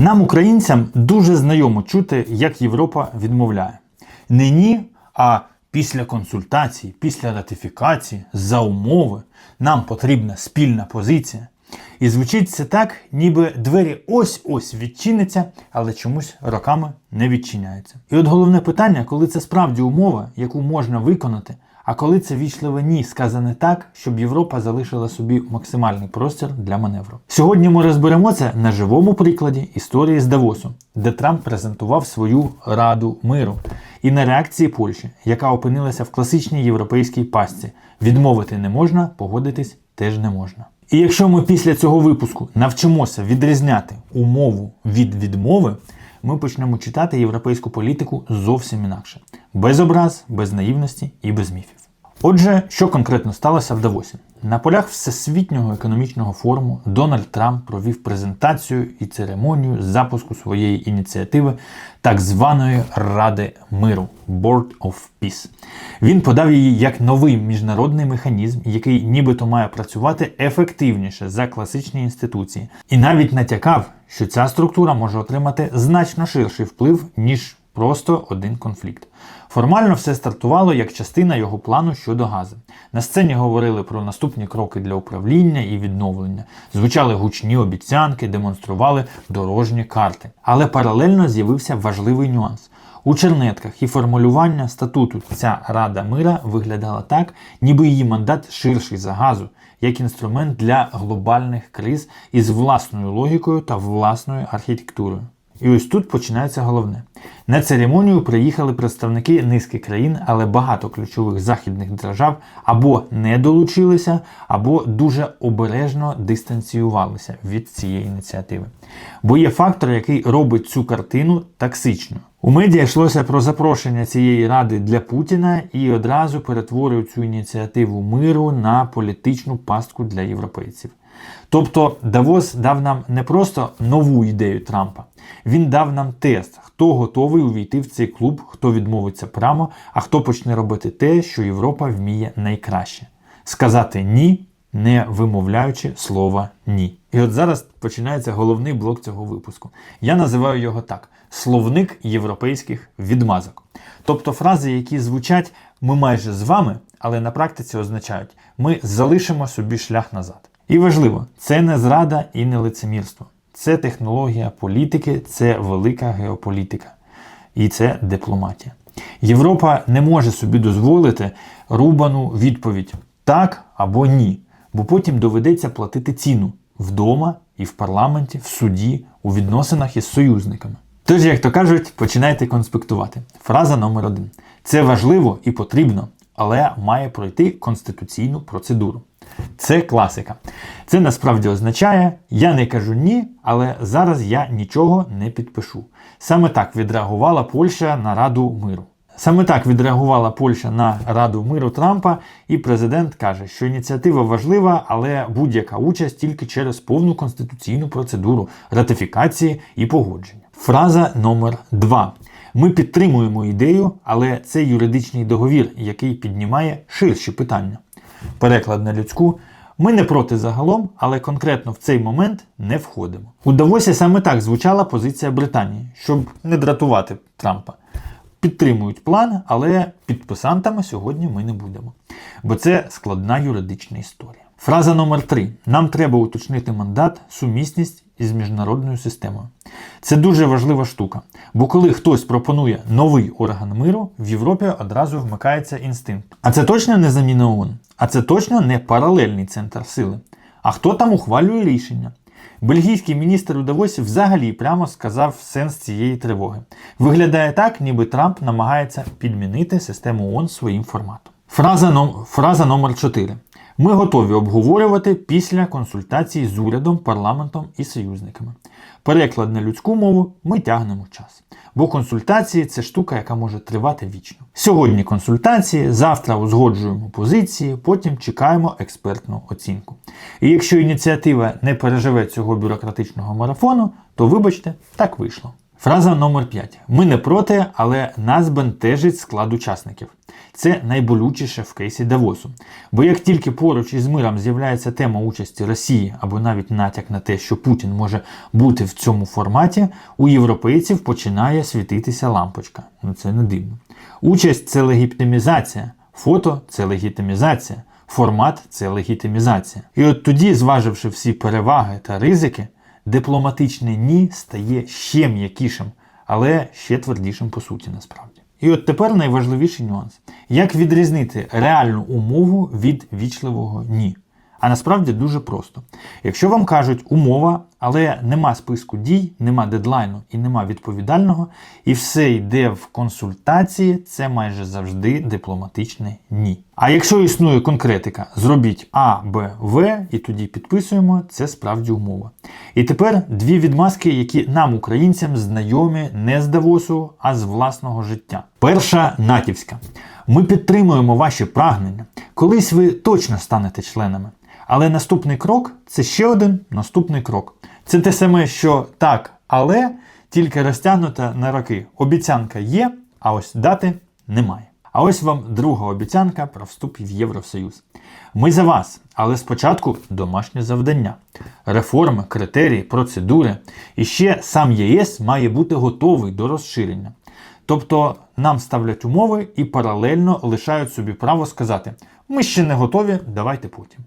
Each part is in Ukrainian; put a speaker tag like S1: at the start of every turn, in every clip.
S1: Нам, українцям, дуже знайомо чути, як Європа відмовляє. Не ні, а після консультацій, після ратифікації, за умови нам потрібна спільна позиція. І звучить це так, ніби двері ось-ось відчиняться, але чомусь роками не відчиняються. І от головне питання, коли це справді умова, яку можна виконати, а коли це вічливе ні, сказане так, щоб Європа залишила собі максимальний простір для маневру. Сьогодні ми розберемо це на живому прикладі історії з Давосу, де Трамп презентував свою раду миру, і на реакції Польщі, яка опинилася в класичній європейській пастці. Відмовити не можна, погодитись теж не можна. І якщо ми після цього випуску навчимося відрізняти умову від відмови, ми почнемо читати європейську політику зовсім інакше, без образ, без наївності і без міфів. Отже, що конкретно сталося в Давосі? На полях Всесвітнього економічного форуму Дональд Трамп провів презентацію і церемонію запуску своєї ініціативи так званої Ради миру Board of Peace. Він подав її як новий міжнародний механізм, який нібито має працювати ефективніше за класичні інституції, і навіть натякав, що ця структура може отримати значно ширший вплив ніж просто один конфлікт. Формально все стартувало як частина його плану щодо газу. На сцені говорили про наступні кроки для управління і відновлення, звучали гучні обіцянки, демонстрували дорожні карти. Але паралельно з'явився важливий нюанс. У чернетках і формулювання статуту ця Рада мира виглядала так, ніби її мандат ширший за газу, як інструмент для глобальних криз із власною логікою та власною архітектурою. І ось тут починається головне. На церемонію приїхали представники низки країн, але багато ключових західних держав або не долучилися, або дуже обережно дистанціювалися від цієї ініціативи. Бо є фактор, який робить цю картину токсичною. У медіа йшлося про запрошення цієї ради для Путіна і одразу перетворюють цю ініціативу миру на політичну пастку для європейців. Тобто Давос дав нам не просто нову ідею Трампа, він дав нам тест, хто готовий увійти в цей клуб, хто відмовиться прямо, а хто почне робити те, що Європа вміє найкраще сказати ні, не вимовляючи слова ні. І от зараз починається головний блок цього випуску. Я називаю його так: словник європейських відмазок. Тобто фрази, які звучать ми майже з вами, але на практиці означають ми залишимо собі шлях назад. І важливо, це не зрада і не лицемірство. Це технологія політики, це велика геополітика. І це дипломатія. Європа не може собі дозволити рубану відповідь так або ні, бо потім доведеться платити ціну вдома і в парламенті, в суді, у відносинах із союзниками. Тож, як то кажуть, починайте конспектувати. Фраза номер один. Це важливо і потрібно, але має пройти конституційну процедуру. Це класика. Це насправді означає, я не кажу ні, але зараз я нічого не підпишу. Саме так відреагувала Польща на Раду миру. Саме так відреагувала Польща на Раду миру Трампа, і президент каже, що ініціатива важлива, але будь-яка участь тільки через повну конституційну процедуру ратифікації і погодження. Фраза номер 2 Ми підтримуємо ідею, але це юридичний договір, який піднімає ширші питання. Переклад на людську. Ми не проти загалом, але конкретно в цей момент не входимо. У Давосі саме так звучала позиція Британії, щоб не дратувати Трампа. Підтримують план, але підписантами сьогодні ми не будемо. Бо це складна юридична історія. Фраза номер 3 Нам треба уточнити мандат, сумісність із міжнародною системою. Це дуже важлива штука. Бо коли хтось пропонує новий орган миру, в Європі одразу вмикається інстинкт. А це точно не заміна ООН, а це точно не паралельний центр сили. А хто там ухвалює рішення? Бельгійський міністр у Давосі взагалі прямо сказав сенс цієї тривоги. Виглядає так, ніби Трамп намагається підмінити систему ООН своїм форматом. Фраза, ном... Фраза номер 4. Ми готові обговорювати після консультацій з урядом, парламентом і союзниками. Переклад на людську мову ми тягнемо час. Бо консультації це штука, яка може тривати вічно. Сьогодні консультації, завтра узгоджуємо позиції, потім чекаємо експертну оцінку. І якщо ініціатива не переживе цього бюрократичного марафону, то вибачте, так вийшло. Фраза номер 5. Ми не проти, але нас бентежить склад учасників. Це найболючіше в кейсі Давосу. Бо як тільки поруч із миром з'являється тема участі Росії або навіть натяк на те, що Путін може бути в цьому форматі, у європейців починає світитися лампочка. Ну це не дивно. Участь це легітимізація, фото це легітимізація, формат це легітимізація. І от тоді, зваживши всі переваги та ризики, дипломатичне ні стає ще м'якішим, але ще твердішим по суті насправді. І от тепер найважливіший нюанс: як відрізнити реальну умову від вічливого ні? А насправді дуже просто. Якщо вам кажуть умова, але нема списку дій, нема дедлайну і нема відповідального, і все йде в консультації, це майже завжди дипломатичне ні. А якщо існує конкретика, зробіть А, Б, В, і тоді підписуємо, це справді умова. І тепер дві відмазки, які нам, українцям, знайомі не з Давосу, а з власного життя. Перша натівська. Ми підтримуємо ваші прагнення. Колись ви точно станете членами. Але наступний крок це ще один наступний крок. Це те саме, що так, але тільки розтягнута на роки. Обіцянка є, а ось дати немає. А ось вам друга обіцянка про вступ в Євросоюз. Ми за вас, але спочатку домашнє завдання. Реформи, критерії, процедури. І ще сам ЄС має бути готовий до розширення. Тобто нам ставлять умови і паралельно лишають собі право сказати: ми ще не готові, давайте потім.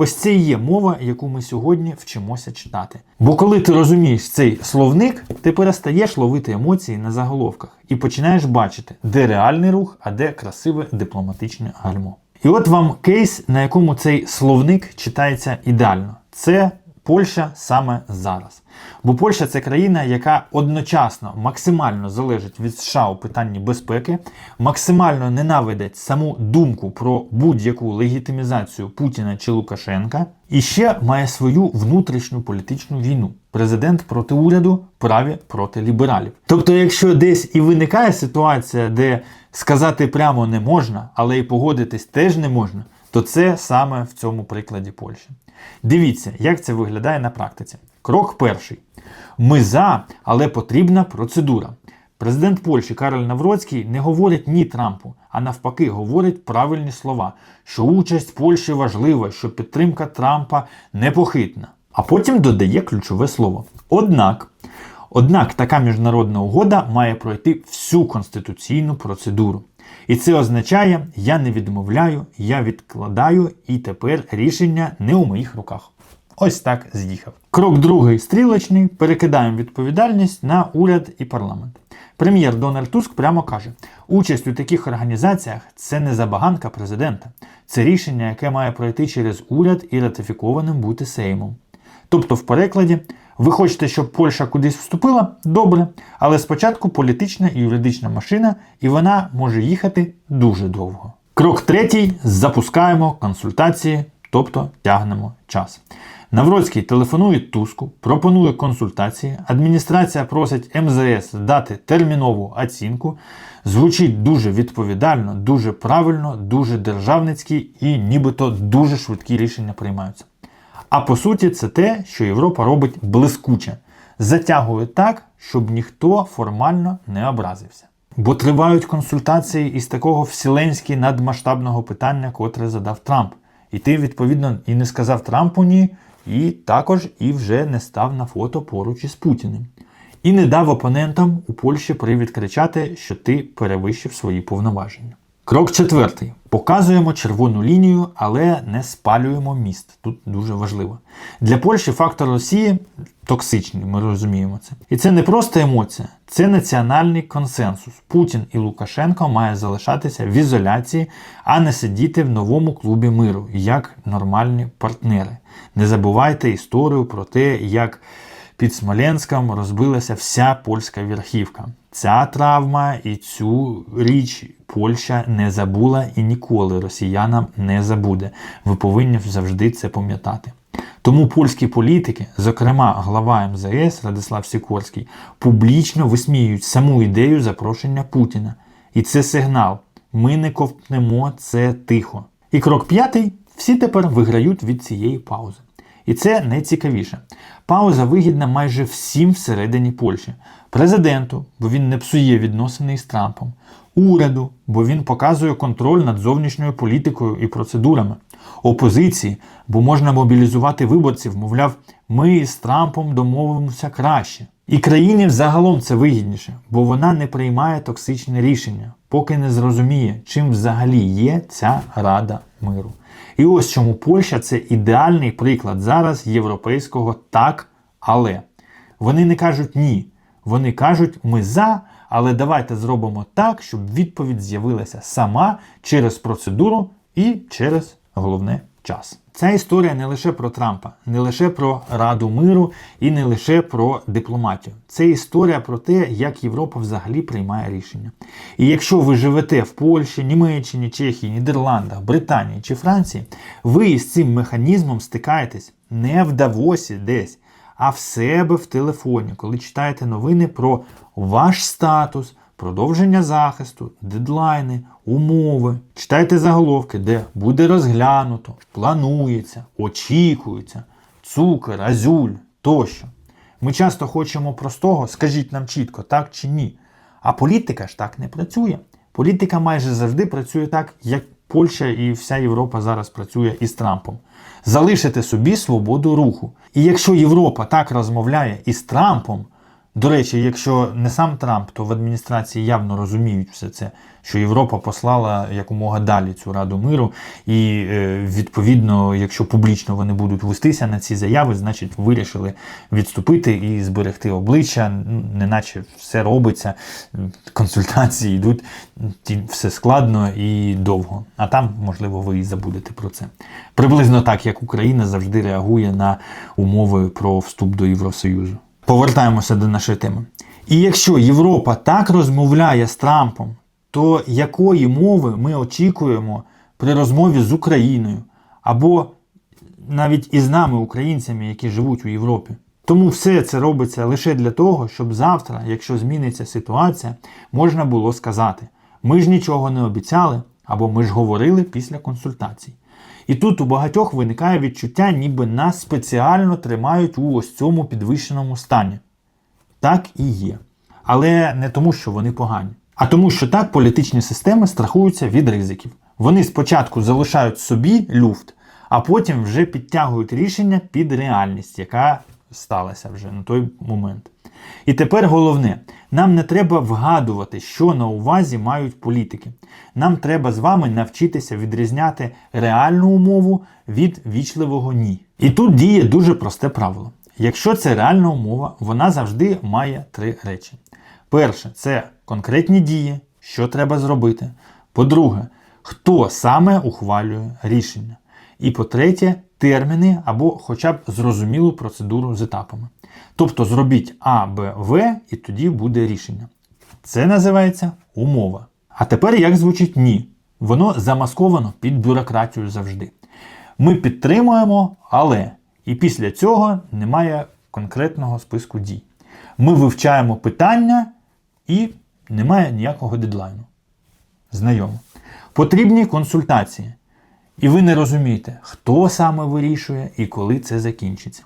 S1: Ось це і є мова, яку ми сьогодні вчимося читати. Бо коли ти розумієш цей словник, ти перестаєш ловити емоції на заголовках і починаєш бачити, де реальний рух, а де красиве дипломатичне гальмо. І от вам кейс, на якому цей словник читається ідеально. Це Польща саме зараз. Бо Польща це країна, яка одночасно максимально залежить від США у питанні безпеки, максимально ненавидить саму думку про будь-яку легітимізацію Путіна чи Лукашенка, і ще має свою внутрішню політичну війну. Президент проти уряду, праві проти лібералів. Тобто, якщо десь і виникає ситуація, де сказати прямо не можна, але й погодитись теж не можна, то це саме в цьому прикладі Польщі. Дивіться, як це виглядає на практиці. Крок перший. Ми за, але потрібна процедура. Президент Польщі Кароль Навроцький не говорить ні Трампу, а навпаки, говорить правильні слова, що участь Польщі важлива, що підтримка Трампа непохитна. А потім додає ключове слово. Однак, однак така міжнародна угода має пройти всю конституційну процедуру. І це означає, я не відмовляю, я відкладаю, і тепер рішення не у моїх руках. Ось так з'їхав. Крок другий стрілочний. Перекидаємо відповідальність на уряд і парламент. Прем'єр Дональд Туск прямо каже: участь у таких організаціях це не забаганка президента, це рішення, яке має пройти через уряд і ратифікованим бути Сеймом. Тобто, в перекладі, ви хочете, щоб Польща кудись вступила? Добре. Але спочатку політична і юридична машина, і вона може їхати дуже довго. Крок третій: запускаємо консультації, тобто тягнемо час. Навроцький телефонує Туску, пропонує консультації. Адміністрація просить МЗС дати термінову оцінку. Звучить дуже відповідально, дуже правильно, дуже державницькі і нібито дуже швидкі рішення приймаються. А по суті, це те, що Європа робить блискуче, затягує так, щоб ніхто формально не образився. Бо тривають консультації із такого вселенськи надмасштабного питання, котре задав Трамп. І ти, відповідно, і не сказав Трампу ні, і також і вже не став на фото поруч із Путіним. І не дав опонентам у Польщі привід кричати, що ти перевищив свої повноваження. Крок четвертий. Показуємо червону лінію, але не спалюємо міст. Тут дуже важливо. Для Польщі фактор Росії токсичний, ми розуміємо це. І це не просто емоція, це національний консенсус. Путін і Лукашенко мають залишатися в ізоляції, а не сидіти в новому клубі миру, як нормальні партнери. Не забувайте історію про те, як під Смоленськом розбилася вся польська верхівка. Ця травма і цю річ Польща не забула і ніколи росіянам не забуде. Ви повинні завжди це пам'ятати. Тому польські політики, зокрема глава МЗС Радислав Сікорський, публічно висміюють саму ідею запрошення Путіна. І це сигнал. Ми не ковтнемо це тихо. І крок п'ятий: всі тепер виграють від цієї паузи. І це найцікавіше. Пауза вигідна майже всім всередині Польщі. Президенту, бо він не псує відносини із Трампом, уряду, бо він показує контроль над зовнішньою політикою і процедурами, опозиції, бо можна мобілізувати виборців, мовляв, ми з Трампом домовимося краще. І країні взагалом це вигідніше, бо вона не приймає токсичне рішення, поки не зрозуміє, чим взагалі є ця Рада миру. І ось чому Польща це ідеальний приклад зараз європейського так, але. Вони не кажуть ні. Вони кажуть, ми за, але давайте зробимо так, щоб відповідь з'явилася сама через процедуру і через головне час. Ця історія не лише про Трампа, не лише про Раду миру і не лише про дипломатію. Це історія про те, як Європа взагалі приймає рішення. І якщо ви живете в Польщі, Німеччині, Чехії, Нідерландах, Британії чи Франції, ви із цим механізмом стикаєтесь не в Давосі десь, а в себе в телефоні, коли читаєте новини про ваш статус, продовження захисту, дедлайни, умови. Читайте заголовки, де буде розглянуто, планується, очікується, цукер, азюль тощо. Ми часто хочемо простого, скажіть нам чітко, так чи ні. А політика ж так не працює. Політика майже завжди працює так, як Польща і вся Європа зараз працює із Трампом. Залишити собі свободу руху. І якщо Європа так розмовляє із Трампом, до речі, якщо не сам Трамп, то в адміністрації явно розуміють все це, що Європа послала якомога далі цю Раду миру, і е, відповідно, якщо публічно вони будуть вестися на ці заяви, значить вирішили відступити і зберегти обличчя, неначе все робиться, консультації йдуть, все складно і довго. А там, можливо, ви і забудете про це. Приблизно так, як Україна завжди реагує на умови про вступ до Євросоюзу. Повертаємося до нашої теми. І якщо Європа так розмовляє з Трампом, то якої мови ми очікуємо при розмові з Україною або навіть із нами, українцями, які живуть у Європі? Тому все це робиться лише для того, щоб завтра, якщо зміниться ситуація, можна було сказати: ми ж нічого не обіцяли, або ми ж говорили після консультацій. І тут у багатьох виникає відчуття, ніби нас спеціально тримають у ось цьому підвищеному стані. Так і є. Але не тому, що вони погані, а тому, що так політичні системи страхуються від ризиків. Вони спочатку залишають собі люфт, а потім вже підтягують рішення під реальність, яка сталася вже на той момент. І тепер головне, нам не треба вгадувати, що на увазі мають політики. Нам треба з вами навчитися відрізняти реальну умову від вічливого ні. І тут діє дуже просте правило. Якщо це реальна умова, вона завжди має три речі. Перше, це конкретні дії, що треба зробити. По-друге, хто саме ухвалює рішення. І по-третє, терміни або хоча б зрозумілу процедуру з етапами. Тобто зробіть А, Б, В, і тоді буде рішення. Це називається умова. А тепер як звучить ні? Воно замасковано під бюрократію завжди. Ми підтримуємо, але і після цього немає конкретного списку дій. Ми вивчаємо питання і немає ніякого дедлайну. Знайомо. Потрібні консультації. І ви не розумієте, хто саме вирішує і коли це закінчиться.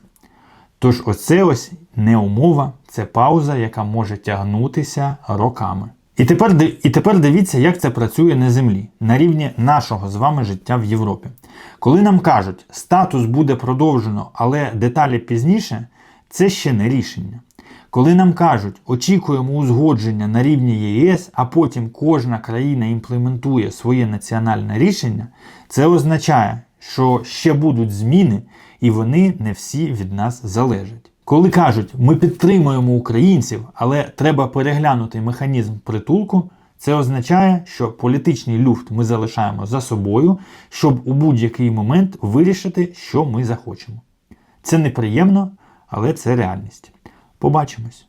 S1: Тож, оце ось не умова, це пауза, яка може тягнутися роками. І тепер, і тепер дивіться, як це працює на землі, на рівні нашого з вами життя в Європі. Коли нам кажуть, статус буде продовжено, але деталі пізніше, це ще не рішення. Коли нам кажуть, очікуємо узгодження на рівні ЄС, а потім кожна країна імплементує своє національне рішення, це означає, що ще будуть зміни, і вони не всі від нас залежать. Коли кажуть, ми підтримуємо українців, але треба переглянути механізм притулку, це означає, що політичний люфт ми залишаємо за собою, щоб у будь-який момент вирішити, що ми захочемо. Це неприємно, але це реальність. Побачимось.